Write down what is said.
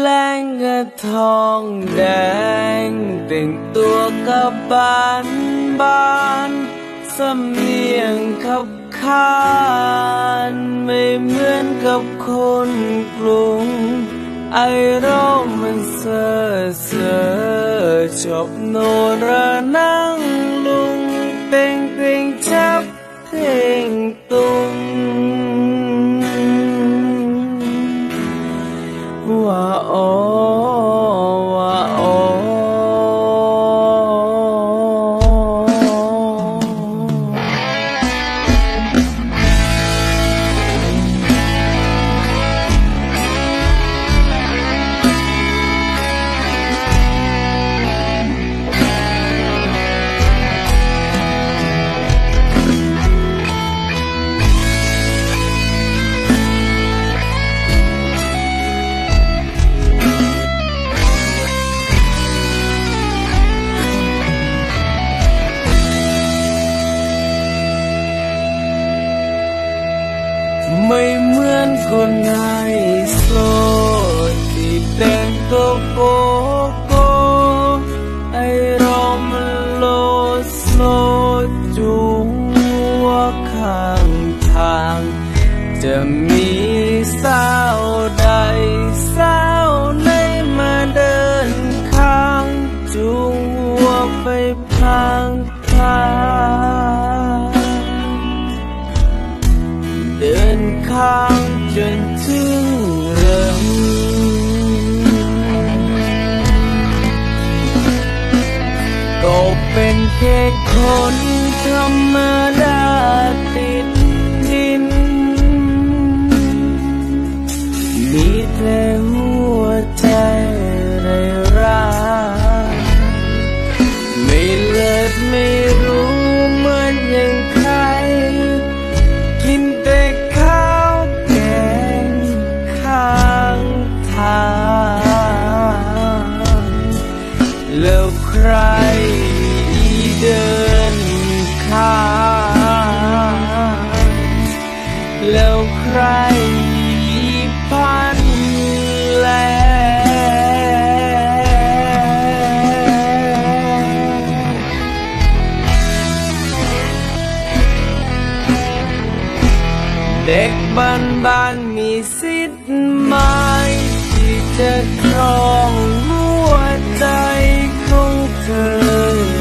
แรงกระทองแดงแต่งตัวกับบ้านบ้านสำเนียงขับขานไม่เหมือนกับคนกรุงไอเรามันเซ่อเซ่อชอบโนรานั่งลุ ว่า ไม่เหมือนคนไฮโซที่แต่งตัวโกโก้ไอรอมันโลโซจูงหัวข้างทางจะมีางจนถึงเริ่มก็เป็นแค่คนธรรมดา ใครเดินข้างแล้วใครพันแลเด็กบ้านบ้านมีสิทธิ์มที่